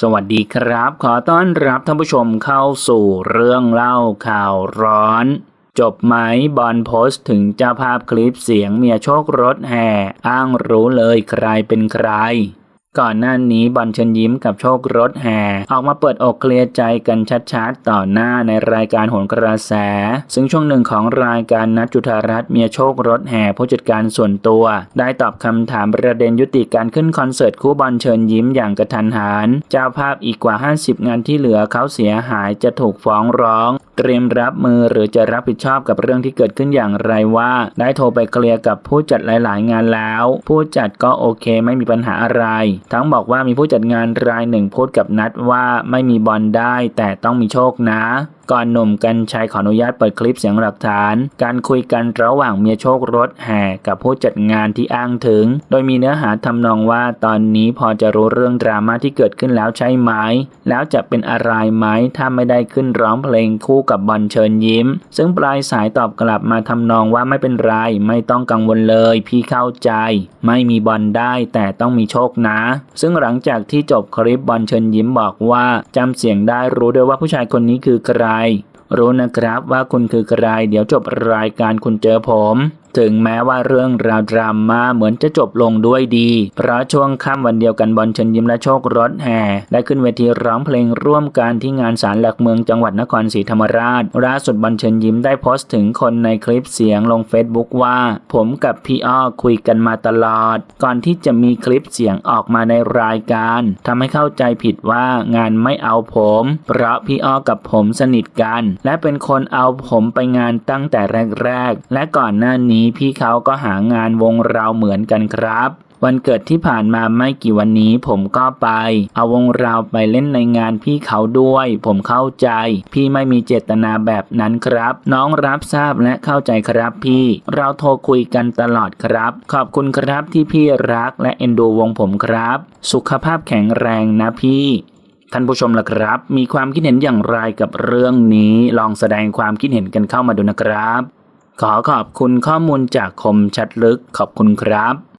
สวัสดีครับ ขอต้อนรับท่านผู้ชมเข้าสู่เรื่องเล่าข่าวร้อน จบไหมบอลโพสต์ถึงเจ้าภาพคลิปเสียงเมียโชครถแห่ อ้างรู้เลยใครเป็นใคร ก่อนหน้านี้บอลเชิญยิ้มกับโชครถแห่ออกมาเปิดอกเคลียร์ใจกันชัดๆ ต่อหน้าในรายการโหนกระแส ซึ่งช่วงหนึ่งของรายการนัดจุธารัตน์เมียโชครถแห่ผู้จัดการส่วนตัว ได้ตอบคำถามประเด็นยุติการขึ้นคอนเสิร์ตคู่บอลเชิญยิ้มอย่างกระทันหันเจ้าภาพอีกกว่า 50 งานที่เหลือเขาเสียหายจะถูกฟ้องร้อง เตรียมรับมือหรือจะรับผิดชอบกับเรื่องที่เกิดขึ้นอย่างไรว่า ได้โทรไปเคลียร์กับผู้จัดหลาย ๆ งานแล้ว ผู้จัดก็โอเคไม่มีปัญหาอะไร ทั้งบอกว่ามีผู้จัดงานรายหนึ่งพูดกับนัดว่าไม่มีบอลได้ แต่ต้องมีโชคนะก่อนหนุ่มกันชัยขออนุญาตเปิดคลิปเสียงหลักฐาน การคุยกันระหว่างเมียโชครถแห่กับผู้จัดงานที่อ้างถึง โดยมีเนื้อหาทำนองว่าตอนนี้พอจะรู้เรื่องดราม่าที่เกิดขึ้นแล้วใช่ไหม แล้วจะเป็นอะไรไหมถ้าไม่ได้ขึ้นร้องเพลงคู่กับบอลเชิญยิ้ม ซึ่งปลายสายตอบกลับมาทำนองว่าไม่เป็นไร ไม่ต้องกังวลเลย พี่เข้าใจ ไม่มีบอลได้แต่ต้องมีโชคนะ ซึ่งหลังจากที่จบคลิปบอลเชิญยิ้มบอกว่าจำเสียงได้รู้ด้วยว่าผู้ชายคนนี้คือใครรู้นะครับว่าคุณคือใคร เดี๋ยวจบรายการคุณเจอผม ถึงแม้ว่าเรื่องราวดราม่าเหมือนจะจบลงด้วยดี เพราะช่วงค่ำวันเดียวกันบอลเชิญยิ้มและโชครถแห่ได้ขึ้นเวทีร้องเพลงร่วมกันที่งานศาลหลักเมืองจังหวัดนครศรีธรรมราชล่าสุดบอลเชิญยิ้มได้โพสต์ถึงคนในคลิปเสียงลงเฟซบุ๊กว่า ผมกับพี่อ้อคุยกันมาตลอด ก่อนที่จะมีคลิปเสียงออกมาในรายการทำให้เข้าใจผิดว่างานไม่เอาผม เพราะพี่อ้อกับผมสนิทกัน และเป็นคนเอาผมไปงานตั้งแต่แรก ๆ และก่อนหน้านี้นี้พี่เขาก็หางานวงเราเหมือนกันครับวันเกิดที่ผ่านมาไม่กี่วันนี้ผมก็ไป เอาวงเราไปเล่นในงานพี่เขาด้วย ผมเข้าใจ พี่ไม่มีเจตนาแบบนั้นครับ น้องรับทราบและเข้าใจครับพี่ เราโทรคุยกันตลอดครับ ขอบคุณครับที่พี่รักและเอ็นดูวงผมครับ สุขภาพแข็งแรงนะพี่ท่านผู้ชมล่ะครับ มีความคิดเห็นอย่างไรกับเรื่องนี้ ลองแสดงความคิดเห็นกันเข้ามาดูนะครับ ขอขอบคุณข้อมูลจากคมชัดลึกขอบคุณครับ